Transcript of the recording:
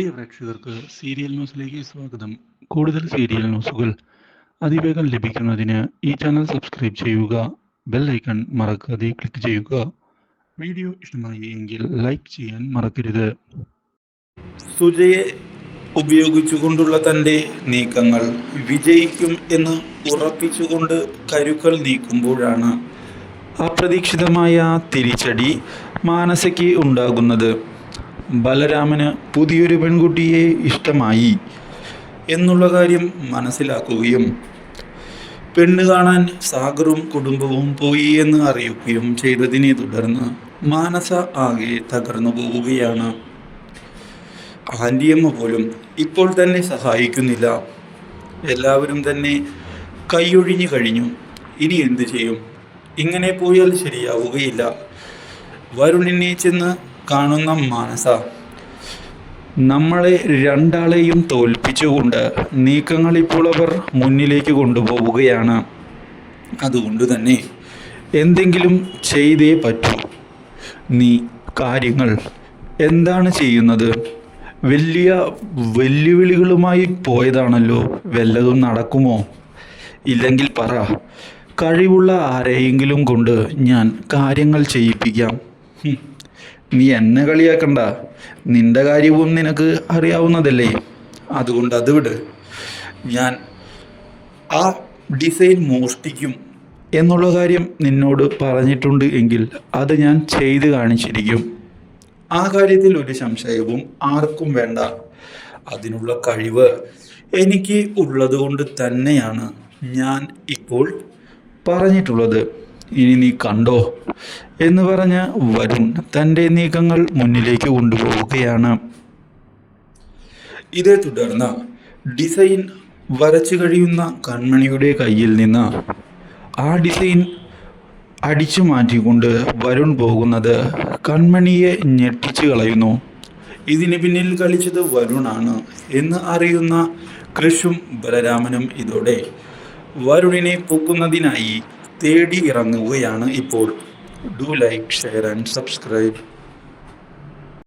പ്രിയ പ്രേക്ഷകർക്ക് സീരിയൽ ന്യൂസിലേക്ക് സ്വാഗതം. കൂടുതൽ സീരിയൽ ന്യൂസുകൾ അതിവേഗം ലഭിക്കുന്നതിന് ഈ ചാനൽ സബ്സ്ക്രൈബ് ചെയ്യുക ബെൽ ഐക്കൺ മറക്കാതെ ക്ലിക്ക് ചെയ്യുക. വീഡിയോ ഇഷ്ടമായി എങ്കിൽ ലൈക്ക് ചെയ്യാൻ മറക്കരുത്. സുജയെ ഉപയോഗിച്ചുകൊണ്ടുള്ള തന്റെ നീക്കങ്ങൾ വിജയിക്കും എന്ന് ഉറപ്പിച്ചുകൊണ്ട് കരുക്കൾ നീക്കുമ്പോഴാണ് അപ്രതീക്ഷിതമായ തിരിച്ചടി മാനസയ്ക്ക് ഉണ്ടാകുന്നത്. ബലരാമന് പുതിയൊരു പെൺകുട്ടിയെ ഇഷ്ടമായി എന്നുള്ള കാര്യം മനസ്സിലാക്കുകയും പെണ്ണ് കാണാൻ സാഗറും കുടുംബവും പോയി എന്ന് അറിയുകയും ചെയ്തതിനെ തുടർന്ന് മാനസ ആകെ തകർന്നു പോവുകയാണ്. ആന്റിയമ്മ പോലും ഇപ്പോൾ തന്നെ സഹായിക്കുന്നില്ല. എല്ലാവരും തന്നെ കൈയൊഴിഞ്ഞു കഴിഞ്ഞു. ഇനി എന്തു ചെയ്യും? ഇങ്ങനെ പോയാൽ ശരിയാവുകയില്ല. വരുണിനെ ചെന്ന് കാണുന്ന മാനസ. നമ്മളെ രണ്ടാളെയും തോൽപ്പിച്ചുകൊണ്ട് നീക്കങ്ങൾ ഇപ്പോൾ അവർ മുന്നിലേക്ക് കൊണ്ടുപോവുകയാണ്. അതുകൊണ്ട് തന്നെ എന്തെങ്കിലും ചെയ്തേ പറ്റൂ. നീ കാര്യങ്ങൾ എന്താണ് ചെയ്യുന്നത്? വലിയ വെല്ലുവിളികളുമായി പോയതാണല്ലോ വല്ലതും നടക്കുമോ? ഇല്ലെങ്കിൽ പറ. കഴിവുള്ള ആരെയെങ്കിലും കൊണ്ട് ഞാൻ കാര്യങ്ങൾ ചെയ്യിപ്പിക്കാം. നീ എന്നെ കളിയാക്കണ്ട. നിന്റെ കാര്യവും നിനക്ക് അറിയാവുന്നതല്ലേ. അതുകൊണ്ട് അത് വിട്. ഞാൻ ആ ഡിസൈൻ മോഷ്ടിക്കും എന്നുള്ള കാര്യം നിന്നോട് പറഞ്ഞിട്ടുണ്ട് എങ്കിൽ അത് ഞാൻ ചെയ്ത് കാണിച്ചിരിക്കും. ആ കാര്യത്തിൽ ഒരു സംശയവും ആർക്കും വേണ്ട. അതിനുള്ള കഴിവ് എനിക്ക് ഉള്ളതുകൊണ്ട് തന്നെയാണ് ഞാൻ ഇപ്പോൾ പറഞ്ഞിട്ടുള്ളത്. ഇനി നീ കണ്ടോ എന്ന് പറഞ്ഞ് വരുൺ തന്റെ നീക്കങ്ങൾ മുന്നിലേക്ക് കൊണ്ടുപോവുകയാണ്. ഇതേ തുടർന്ന് ഡിസൈൻ വരച്ചു കഴിയുന്ന കൺമണിയുടെ കയ്യിൽ നിന്ന് ആ ഡിസൈൻ അടിച്ചു മാറ്റിക്കൊണ്ട് വരുൺ പോകുന്നത് കൺമണിയെ ഞെട്ടിച്ചു കളയുന്നു. ഇതിന് പിന്നിൽ കളിച്ചത് വരുണാണ് എന്ന് അറിയുന്ന കൃഷും ബലരാമനും ഇതോടെ വരുണിനെ പൊക്കുന്നതിനായി തേടി ഇറങ്ങുകയാണ് ഇപ്പോൾ. Do like share and subscribe